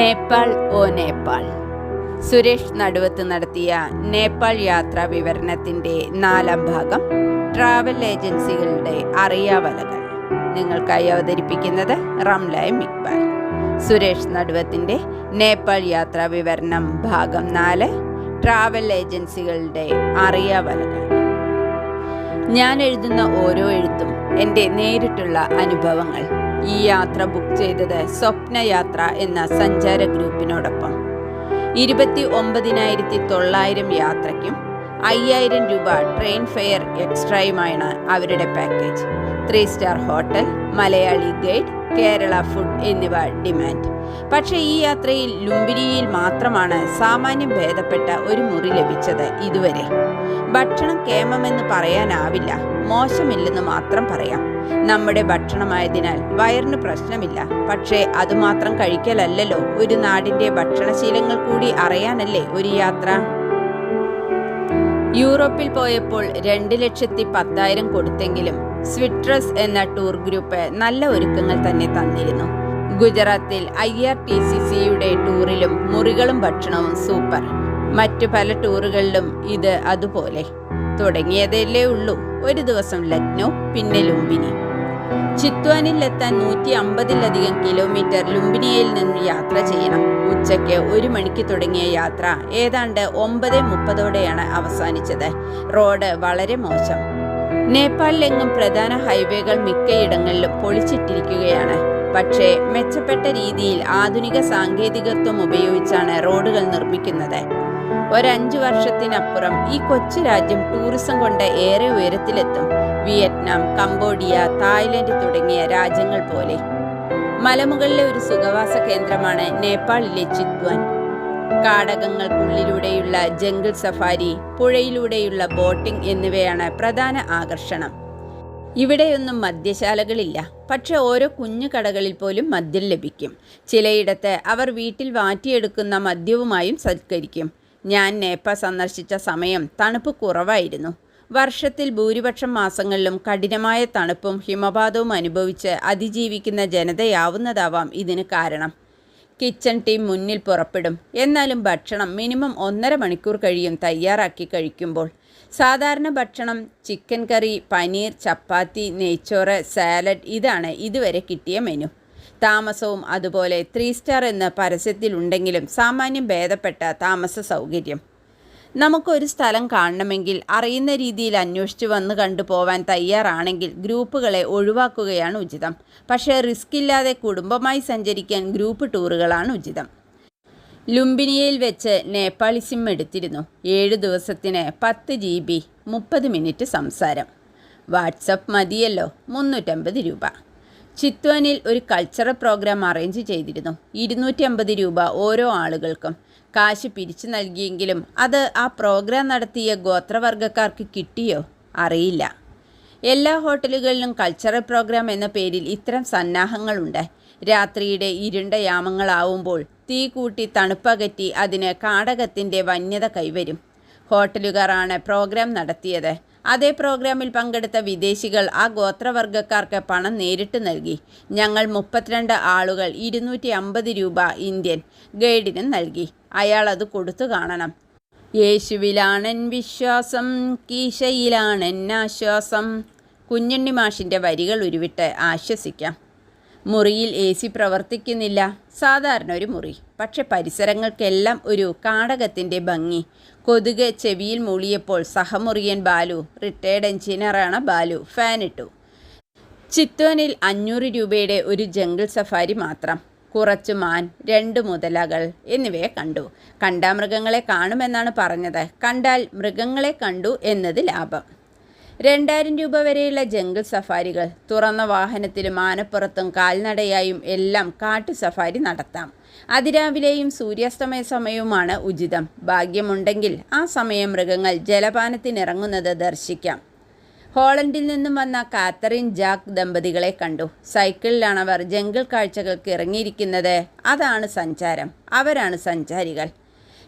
നേപ്പാൾ ഓ നേപ്പാൾ. സുരേഷ് നടുവത്ത് നടത്തിയ നേപ്പാൾ യാത്രാ വിവരണത്തിന്റെ നാലാം ഭാഗം ട്രാവൽ ഏജൻസികളുടെ അറിയാവലകൾ നിങ്ങൾക്കായി അവതരിപ്പിക്കുന്നത് റംലായ് മിക്ബാൽ സുരേഷ് നടുവത്തിന്റെ നേപ്പാൾ യാത്രാ വിവരണം ഭാഗം നാല് ട്രാവൽ ഏജൻസികളുടെ അറിയാവലകൾ. ഞാൻ എഴുതുന്ന ഓരോ എഴുത്തും എന്റെ നേരിട്ടുള്ള അനുഭവങ്ങൾ ഈ യാത്ര ബുക്ക് ചെയ്തത് സ്വപ്നയാത്ര എന്ന സഞ്ചാര ഗ്രൂപ്പിനോടൊപ്പം. ഇരുപത്തി ഒമ്പതിനായിരത്തി തൊള്ളായിരം യാത്രയ്ക്കും അയ്യായിരം രൂപ ട്രെയിൻ ഫെയർ എക്സ്ട്രയുമാണ് അവരുടെ package three star hotel Malayali guide Kerala food എന്നിവ ഡിമാൻഡ് പക്ഷേ ഈ യാത്രയിൽ ലുംബിനിയിൽ മാത്രമാണ് സാമാന്യം ഭേദപ്പെട്ട ഒരു മുറി ലഭിച്ചത് ഇതുവരെ. ഭക്ഷണം കേമമെന്ന് പറയാനാവില്ല. മോശമില്ലെന്ന് മാത്രം പറയാം. നമ്മുടെ ഭക്ഷണമായതിനാൽ വയറിന് പ്രശ്നമില്ല. പക്ഷേ അതുമാത്രം കഴിക്കലല്ലല്ലോ. ഒരു നാടിന്റെ ഭക്ഷണശീലങ്ങൾ കൂടി അറിയാനല്ലേ ഒരു യാത്ര? യൂറോപ്പിൽ പോയപ്പോൾ രണ്ട് ലക്ഷത്തി പത്തായിരം കൊടുത്തെങ്കിലും സ്വിട്രസ് എന്ന ടൂർ ഗ്രൂപ്പ് നല്ല ഒരുക്കങ്ങൾ തന്നെ തന്നിരുന്നു. ഗുജറാത്തിൽ ഐ ആർ ടി സി സിയുടെ ടൂറിലും മുറികളും ഭക്ഷണവും സൂപ്പർ. മറ്റു പല ടൂറുകളിലും ഇത് അതുപോലെ. തുടങ്ങിയതല്ലേ ഉള്ളൂ. ഒരു ദിവസം ലക്നൗ പിന്നെ ലുംബിനി. ചിത്വാനിലെത്താൻ നൂറ്റി അമ്പതിലധികം കിലോമീറ്റർ ലുംബിനിയിൽ നിന്ന് യാത്ര ചെയ്യണം. ഉച്ചയ്ക്ക് ഒരു മണിക്ക് തുടങ്ങിയ യാത്ര ഏതാണ്ട് ഒമ്പത് മുപ്പതോടെയാണ് അവസാനിച്ചത്. റോഡ് വളരെ മോശം. നേപ്പാളിലെങ്ങും പ്രധാന ഹൈവേകൾ മിക്കയിടങ്ങളിലും പൊളിച്ചിട്ടിരിക്കുകയാണ്. പക്ഷേ മെച്ചപ്പെട്ട രീതിയിൽ ആധുനിക സാങ്കേതികത്വം ഉപയോഗിച്ചാണ് റോഡുകൾ നിർമ്മിക്കുന്നത്. ഒരഞ്ചു വർഷത്തിനപ്പുറം ഈ കൊച്ചു രാജ്യം ടൂറിസം കൊണ്ട് ഏറെ ഉയരത്തിലെത്തും. വിയറ്റ്നാം കംബോഡിയ തായ്ലൻഡ് തുടങ്ങിയ രാജ്യങ്ങൾ പോലെ. മലമുകളിലെ ഒരു സുഖവാസ കേന്ദ്രമാണ് നേപ്പാളിലെ ചിത്വാൻ കാടകങ്ങൾക്കുള്ളിലൂടെയുള്ള ജംഗിൾ സഫാരി പുഴയിലൂടെയുള്ള ബോട്ടിംഗ് എന്നിവയാണ് പ്രധാന ആകർഷണം. ഇവിടെയൊന്നും മദ്യശാലകളില്ല. പക്ഷെ ഓരോ കുഞ്ഞു കടകളിൽ പോലും മദ്യം ലഭിക്കും. ചിലയിടത്ത് അവർ വീട്ടിൽ വാറ്റിയെടുക്കുന്ന മദ്യവുമായും സത്കരിക്കും ഞാൻ നേപ്പ സന്ദർശിച്ച സമയം തണുപ്പ് കുറവായിരുന്നു. വർഷത്തിൽ ഭൂരിപക്ഷം മാസങ്ങളിലും കഠിനമായ തണുപ്പും ഹിമപാതവും അനുഭവിച്ച് അതിജീവിക്കുന്ന ജനതയാവുന്നതാവാം ഇതിന് കാരണം. കിച്ചൺ ടീം മുന്നിൽ പുറപ്പെടും. എന്നാലും ഭക്ഷണം മിനിമം ഒന്നര മണിക്കൂർ കഴിയും തയ്യാറാക്കി കഴിക്കുമ്പോൾ. സാധാരണ ഭക്ഷണം ചിക്കൻ കറി പനീർ ചപ്പാത്തി നെയ്ച്ചോറ് സാലഡ് ഇതാണ് ഇതുവരെ കിട്ടിയ മെനു. താമസവും അതുപോലെ ത്രീ സ്റ്റാർ എന്ന പരസ്യത്തിലുണ്ടെങ്കിലും സാമാന്യം ഭേദപ്പെട്ട താമസ സൗകര്യം. നമുക്കൊരു സ്ഥലം കാണണമെങ്കിൽ അറിയുന്ന രീതിയിൽ അന്വേഷിച്ച് വന്ന് കണ്ടു കണ്ടുപോവാൻ തയ്യാറാണെങ്കിൽ ഗ്രൂപ്പുകളെ ഒഴിവാക്കുകയാണ് ഉചിതം. പക്ഷേ റിസ്ക് ഇല്ലാതെ കുടുംബമായി സഞ്ചരിക്കാൻ ഗ്രൂപ്പ് ടൂറുകളാണ് ഉചിതം. ലുംബിനിയയിൽ വെച്ച് നേപ്പാളി സിം എടുത്തിരുന്നു. ഏഴ് ദിവസത്തിന് പത്ത് ജി ബി മുപ്പത് മിനിറ്റ് സംസാരം. വാട്സപ്പ് മതിയല്ലോ മുന്നൂറ്റമ്പത് രൂപ. ചിത്വാനിൽ ഒരു കൾച്ചറൽ പ്രോഗ്രാം അറേഞ്ച് ചെയ്തിരുന്നു. ഇരുന്നൂറ്റി അമ്പത് രൂപ ഓരോ ആളുകൾക്കും. കാശ് പിരിച്ചു നൽകിയെങ്കിലും അത് ആ പ്രോഗ്രാം നടത്തിയ ഗോത്രവർഗക്കാർക്ക് കിട്ടിയോ? അറിയില്ല. എല്ലാ ഹോട്ടലുകളിലും കൾച്ചറൽ പ്രോഗ്രാം എന്ന പേരിൽ ഇത്തരം സന്നാഹങ്ങളുണ്ട്. രാത്രിയുടെ ഇരുണ്ട യാമങ്ങളാവുമ്പോൾ തീ കൂട്ടി തണുപ്പകറ്റി അതിന് കാടകത്തിന്റെ വന്യത കൈവരും. ഹോട്ടലുകാരാണ് പ്രോഗ്രാം നടത്തിയത്. അതേ പ്രോഗ്രാമിൽ പങ്കെടുത്ത വിദേശികൾ ആ ഗോത്രവർഗക്കാർക്ക് പണം നേരിട്ട് നൽകി. ഞങ്ങൾ മുപ്പത്തിരണ്ട് ആളുകൾ ഇരുന്നൂറ്റി അമ്പത് രൂപ ഇന്ത്യൻ ഗൈഡിന് നൽകി. അയാൾ അത് കൊടുത്തു കാണണം. യേശുവിലാണൻ വിശ്വാസം കീശയിലാണൻ ആശ്വാസം. കുഞ്ഞുണ്ണി മാഷിന്റെ വരികൾ ഉരുവിട്ട് ആശ്വസിക്കാം. മുറിയിൽ എ സി പ്രവർത്തിക്കുന്നില്ല. സാധാരണ ഒരു മുറി. പക്ഷെ പരിസരങ്ങൾക്കെല്ലാം ഒരു കാടകത്തിന്റെ ഭംഗി. കൊതുക് ചെവിയിൽ മൂളിയപ്പോൾ സഹമുറിയൻ ബാലു റിട്ടയർഡ് എഞ്ചിനീയറാണ് ബാലു ഫാനിട്ടു ചിത്തോനിൽ അഞ്ഞൂറ് രൂപയുടെ ഒരു ജംഗിൾ സഫാരി മാത്രം. കുറച്ചു മാൻ രണ്ട് മുതലകൾ എന്നിവയെ കണ്ടു. കണ്ട മൃഗങ്ങളെ കാണുമെന്നാണ് പറഞ്ഞത്. കണ്ടാൽ മൃഗങ്ങളെ കണ്ടു എന്നത് ലാഭം. രണ്ടായിരം രൂപ വരെയുള്ള ജംഗിൾ സഫാരികൾ തുറന്ന വാഹനത്തിലും ആനപ്പുറത്തും കാൽനടയായും എല്ലാം കാട്ടു സഫാരി നടത്താം. അതിരാവിലെയും സൂര്യാസ്തമയ സമയവുമാണ് ഉചിതം. ഭാഗ്യമുണ്ടെങ്കിൽ ആ സമയം മൃഗങ്ങൾ ജലപാനത്തിനിറങ്ങുന്നത് ദർശിക്കാം. ഹോളണ്ടിൽ നിന്നും വന്ന കാത്തറിൻ ജാക്ക് ദമ്പതികളെ കണ്ടു. സൈക്കിളിലാണ് അവർ ജംഗിൾ കാഴ്ചകൾക്ക് ഇറങ്ങിയിരിക്കുന്നത്. അതാണ് സഞ്ചാരം. അവരാണ് സഞ്ചാരികൾ.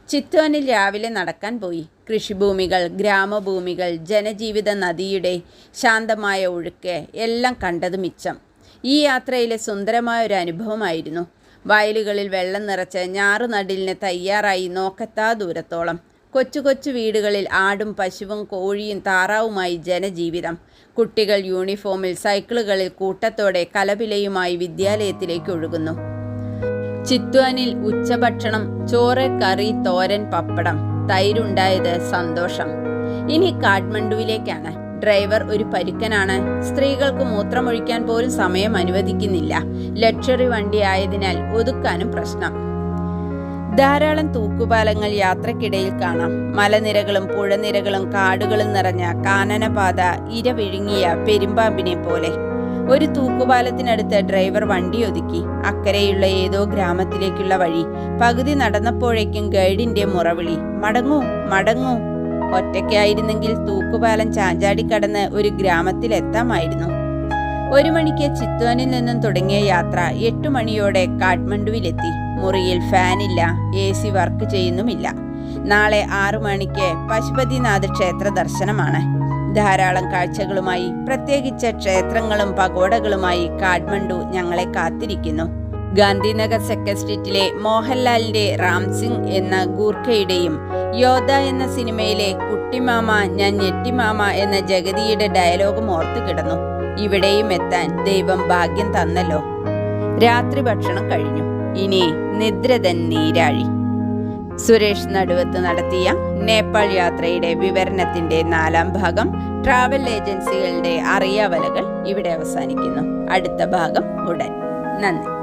ചിത്തോനിൽ രാവിലെ നടക്കാൻ പോയി. കൃഷിഭൂമികൾ ഗ്രാമഭൂമികൾ ജനജീവിത നദിയുടെ ശാന്തമായ ഒഴുക്ക് എല്ലാം കണ്ടത് മിച്ചം. ഈ യാത്രയിലെ സുന്ദരമായ ഒരു അനുഭവമായിരുന്നു. വയലുകളിൽ വെള്ളം നിറച്ച് ഞാറുനടിലിന് തയ്യാറായി നോക്കത്താ ദൂരത്തോളം. കൊച്ചു കൊച്ചു വീടുകളിൽ ആടും പശുവും കോഴിയും താറാവുമായി ജനജീവിതം. കുട്ടികൾ യൂണിഫോമിൽ സൈക്കിളുകളിൽ കൂട്ടത്തോടെ കലപിലയുമായി വിദ്യാലയത്തിലേക്ക് ഒഴുകുന്നു. ചിത്വാനിൽ ഉച്ചഭക്ഷണം ചോറ് കറി തോരൻ പപ്പടം തൈരുണ്ടായത് സന്തോഷം. ഇനി കാഠ്മണ്ഡുവിലേക്കാണ്. ഡ്രൈവർ ഒരു പരുക്കനാണ്. സ്ത്രീകൾക്ക് മൂത്രമൊഴിക്കാൻ പോലും സമയം അനുവദിക്കുന്നില്ല. ലക്ഷറി വണ്ടി ആയതിനാൽ ഒതുക്കാനും പ്രശ്നം. ധാരാളം തൂക്കുപാലങ്ങൾ യാത്രക്കിടയിൽ കാണാം. മലനിരകളും പുഴനിരകളും കാടുകളും നിറഞ്ഞ കാനനപാത ഇര വിഴുങ്ങിയ പെരുമ്പാമ്പിനെ പോലെ. ഒരു തൂക്കുപാലത്തിനടുത്ത് ഡ്രൈവർ വണ്ടി ഒതുക്കി. അക്കരെയുള്ള ഏതോ ഗ്രാമത്തിലേക്കുള്ള വഴി. പകുതി നടന്നപ്പോഴേക്കും ഗൈഡിന്റെ മുറവിളി. മടങ്ങൂ മടങ്ങൂ. ഒറ്റയ്ക്കായിരുന്നെങ്കിൽ തൂക്കുപാലം ചാഞ്ചാടി കടന്ന് ഒരു ഗ്രാമത്തിലെത്താമായിരുന്നു. ഒരു മണിക്ക് ചിത്വാനിൽ നിന്നും തുടങ്ങിയ യാത്ര എട്ടു മണിയോടെ കാഠ്മണ്ഡുവിലെത്തി. മുറിയിൽ ഫാനില്ല എ സി വർക്ക് ചെയ്യുന്നുമില്ല. നാളെ ആറു മണിക്ക് പശുപതിനാഥ് ക്ഷേത്ര ദർശനമാണ്. ധാരാളം കാഴ്ചകളുമായി പ്രത്യേകിച്ച് ക്ഷേത്രങ്ങളും പകോടകളുമായി കാഠ്മണ്ഡു ഞങ്ങളെ കാത്തിരിക്കുന്നു. ഗാന്ധിനഗർ സ്ട്രീറ്റിലെ മോഹൻലാലിന്റെ റാംസിംഗ് എന്ന ഗൂർഖയുടെയും യോധ എന്ന സിനിമയിലെ കുട്ടിമാമ ഞാൻ ഞെട്ടിമാമ എന്ന ജഗതിയുടെ ഡയലോഗും ഓർത്തു കിടന്നു. ഇവിടെയും എത്താൻ ദൈവം ഭാഗ്യം തന്നല്ലോ. രാത്രി ഭക്ഷണം കഴിഞ്ഞു. ഇനി നിദ്രതൻ നീരാഴി സുരേഷ് നടുവത്ത് നടത്തിയ നേപ്പാൾ യാത്രയുടെ വിവരണത്തിന്റെ നാലാം ഭാഗം ട്രാവൽ ഏജൻസികളുടെ അറിയാവലകൾ ഇവിടെ അവസാനിക്കുന്നു. അടുത്ത ഭാഗം ഉടൻ. നന്ദി.